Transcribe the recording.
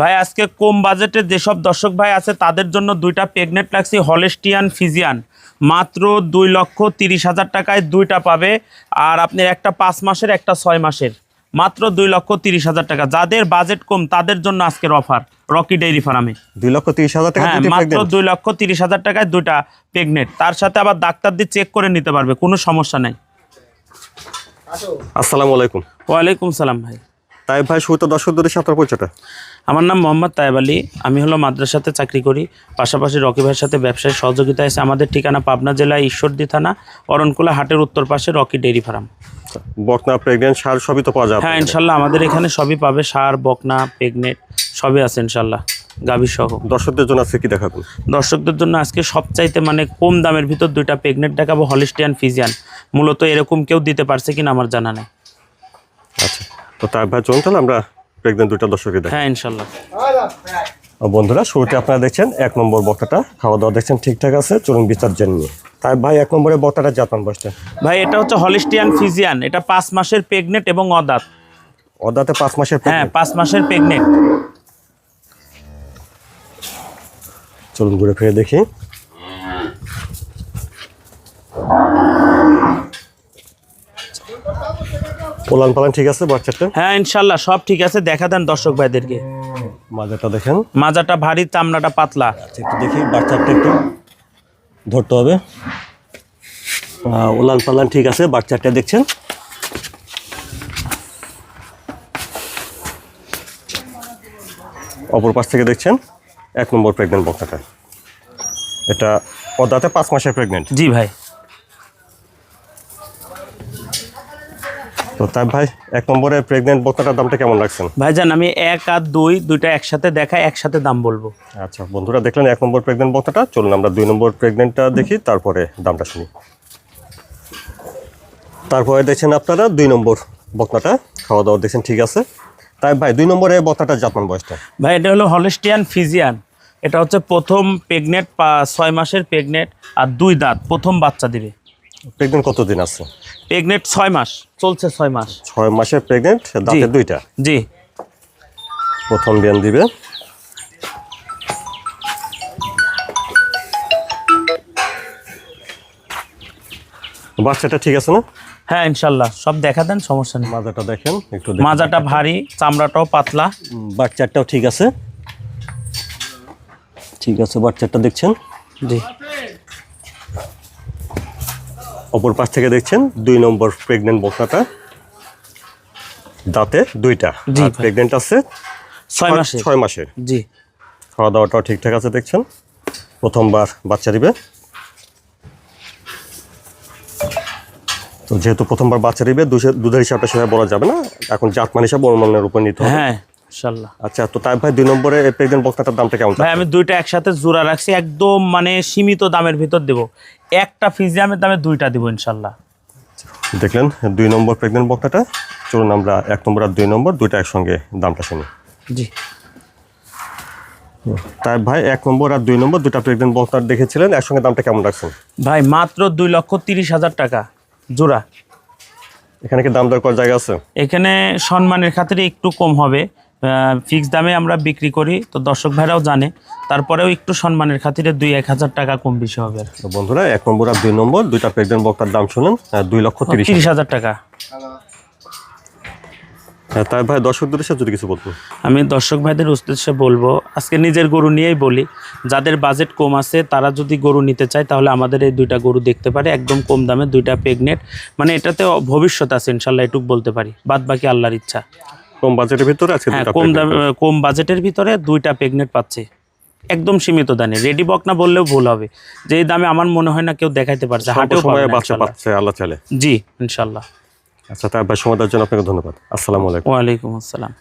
ভাই আজকে কম বাজেটে যেসব দর্শক ভাই আছে তাদের জন্য দুইটা প্রেগনেন্ট লাগছি হলেস্টিয়ান ফিজিয়ান মাত্র দুই লক্ষ তিরিশ হাজার টাকায় দুইটা পাবে আর আপনি একটা পাঁচ মাসের একটা ছয় মাসের। মাত্র দুই লক্ষ তিরিশ হাজার টাকা। যাদের বাজেট কম তাদের জন্য আজকের অফার রকি ডেইরি ফার্মে দুই লক্ষ তিরিশ হাজার টাকা হ্যাঁ মাত্র দুই লক্ষ তিরিশ হাজার টাকায় দুইটা প্রেগনেন্ট তার সাথে আবার ডাক্তার দিয়ে চেক করে নিতে পারবে কোনো সমস্যা নাই। আসসালামু আলাইকুম। ওয়ালাইকুম সালাম ভাই। তাই ভাই শুরুতে দর্শকদের সাথে পরিচয়টা? আমার নাম মোহাম্মদ তায়েব আলী। আমি হলো মাদ্রাসাতে চাকরি করি। পাশাপাশি রকি ভাইয়ের সাথে ব্যবসায় সহযোগিতা আছে আমাদের ঠিকানা পাবনা জেলায় ঈশ্বরদী থানা অরণকুলা হাটের উত্তর পাশে রকি ডেইরি ফার্ম। বকনা প্রেগনেন্ট সার সবই তো পাওয়া যাবে হ্যাঁ ইনশাল্লাহ আমাদের এখানে সবই পাবে। সার বকনা প্রেগনেন্ট সবই আছে ইনশাল্লাহ গাভী সহ। দর্শকদের জন্য আজকে কি দেখাবেন? দর্শকদের জন্য আজকে সবচাইতে মানে কম দামের ভিতর দুইটা প্রেগনেন্ট দেখাবো হলিস্টিয়ান ফিজিয়ান। মূলত এরকম কেউ দিতে পারছে কিনা আমার জানা নেই। তো তার ভাই চলুন তাহলে আমরা প্রেগনেন্ট দুইটা দর্শকের দেখ হ্যাঁ ইনশাল্লাহ। বন্ধুরা শুরুতে আপনারা দেখছেন এক নম্বর বক্তাটা। খাওয়া দাওয়া দেখছেন ঠিকঠাক আছে চলুন বিচার জন্য তাই ভাই এক নম্বরে বক্তাটা জাপান বসটা ভাই এটা হচ্ছে হলিস্টিয়ান ফিজিয়ান। এটা পাঁচ মাসের প্রেগনেন্ট এবং অদাঁত। অদাতে পাঁচ মাসের হ্যাঁ পাঁচ মাসের প্রেগনেন্ট চলুন ঘুরে ফিরে দেখি। পোলান পালান ঠিক আছে বাচ্চাটা? হ্যাঁ ইনশাল্লাহ সব ঠিক আছে। দেখা দেন দর্শক ভাইদেরকে। মাজাটা দেখেন। মাজাটা ভারী চামড়াটা পাতলা। আচ্ছা, একটু দেখি বাচ্চাটা একটু ধরতে হবে। উলান পালান ঠিক আছে বাচ্চাটা দেখছেন? অপর পাশ থেকে দেখছেন? এক নম্বর প্রেগনেন্ট বক্তাটা এটা পদাতে পাঁচ মাসের প্রেগনেন্ট জি ভাই। তো তাই ভাই এক নম্বরে প্রেগনেন্ট বক্তাটার দামটা কেমন রাখছেন? ভাইজান আমি এক আর দুই দুইটা একসাথে দেখাই একসাথে দাম বলব। আচ্ছা বন্ধুরা দেখলেন এক নম্বর প্রেগনেন্ট বক্তাটা চলুন আমরা দুই নম্বর প্রেগনেন্টটা দেখি তারপরে দামটা শুনি। তারপরে দেখছেন আপনারা দুই নম্বর বক্তাটা খাওয়া দাওয়া দেখছেন ঠিক আছে। তাই ভাই দুই নম্বরে বক্তাটা জাপান বয়সটা? ভাই এটা হলো হলিস্টিয়ান ফিজিয়ান এটা হচ্ছে প্রথম প্রেগনেন্ট ছয় মাসের প্রেগনেন্ট আর দুই দাঁত প্রথম বাচ্চা দিবে। প্রেগনেন্ট কতদিন আছে? প্রেগনেন্ট ছয় মাস। চলছে ছয় মাস। ছয় মাসের প্রেগনেন্ট দাঁতে দুইটা? জি। প্রথম বিয়ান দিবে। বাচ্চাটা ঠিক আছে না? হ্যাঁ ইনশাল্লাহ। সব দেখা দেন সমস্যা নেই। মাজাটা দেখেন একটু মাজাটা ভারী চামড়াটাও পাতলা। বাচ্চাটাও ঠিক আছে। ঠিক আছে বাচ্চাটা দেখছেন? জি। অপর পাশ থেকে দেখছেন দুই নম্বর প্রেগনেন্ট বকনাটা। দাঁতে দুইটা। আর প্রেগনেন্ট আছে ছয় মাসে ছয় মাসের। জি। খাওয়া দাওয়াটাও ঠিকঠাক আছে দেখছেন। প্রথমবার বাচ্চা দিবে। তো যেহেতু প্রথমবার বাচ্চা দিবে দুধের- দুধের হিসাবটা সেভাবে বলা যাবে না। এখন জাতমান হিসাব অনুমানের উপর নিতে হবে হ্যাঁ আচ্ছা তো তাই ভাই দুই নম্বরে প্রেগনেন্ট বকনাটার দামটা কেমন ভাই আমি দুইটা একসাথে জোড়া রাখছি একদম মানে সীমিত দামের ভিতর দেব। একটা ফিজিয়ামের দামে দুইটা দিব ইনশাল্লাহ। দেখলেন দুই নম্বর প্রেগনেন্ট বক্তাটা চলুন আমরা এক নম্বর আর দুই নম্বর দুইটা একসঙ্গে দামটা শুনি। জি। তাই ভাই এক নম্বর আর দুই নম্বর দুটা প্রেগনেন্ট বক্তার দেখেছিলেন একসঙ্গে দামটা কেমন রাখছেন? ভাই মাত্র দুই লক্ষ তিরিশ হাজার টাকা জোড়া। এখানে কি দাম দর করার জায়গা আছে? এখানে সম্মানের খাতিরে একটু কম হবে। ফিক্স দামে আমরা বিক্রি করি। তো দর্শক ভাইরাও জানে তারপরেও একটু সম্মানের খাতিরে দুই এক হাজার টাকা কম বেশি হবে আর তো বন্ধুরা এক নম্বর আর দুই নম্বর দুইটা প্রেগনেন্ট বক্তার দাম শুনেন দুই লক্ষ তিরিশ তিরিশ হাজার টাকা। হ্যাঁ, তাই ভাই দর্শকদের সাথে যদি কিছু বলতেন। আমি দর্শক ভাইদের উদ্দেশ্যে বলব আজকে নিজের গরু নিয়েই বলি যাদের বাজেট কম আছে তারা যদি গরু নিতে চায় তাহলে আমাদের এই দুইটা গরু দেখতে পারে একদম কম দামে দুইটা প্রেগনেন্ট মানে এটাতে ভবিষ্যৎ আছে ইনশাল্লাহ এটুক বলতে পারি বাদ বাকি আল্লাহর ইচ্ছা। কম বাজেটের ভিতরে আজকে হ্যাঁ দুইটা কম কম বাজেটের ভিতরে দুইটা প্রেগনেন্ট পাচ্ছে। একদম সীমিত দানে রেডি বক না বললেও ভুল হবে। যে দামে আমার মনে হয় না কেউ দেখাইতে পারছে হাটে হাটেও বাচ্চা পাচ্ছে আল্লাহ চলে জি ইনশাল্লাহ। আচ্ছা তার সময় দেওয়ার জন্য আপনাকে ধন্যবাদ। আসসালামু আলাইকুম। ওয়ালাইকুম আসসালাম।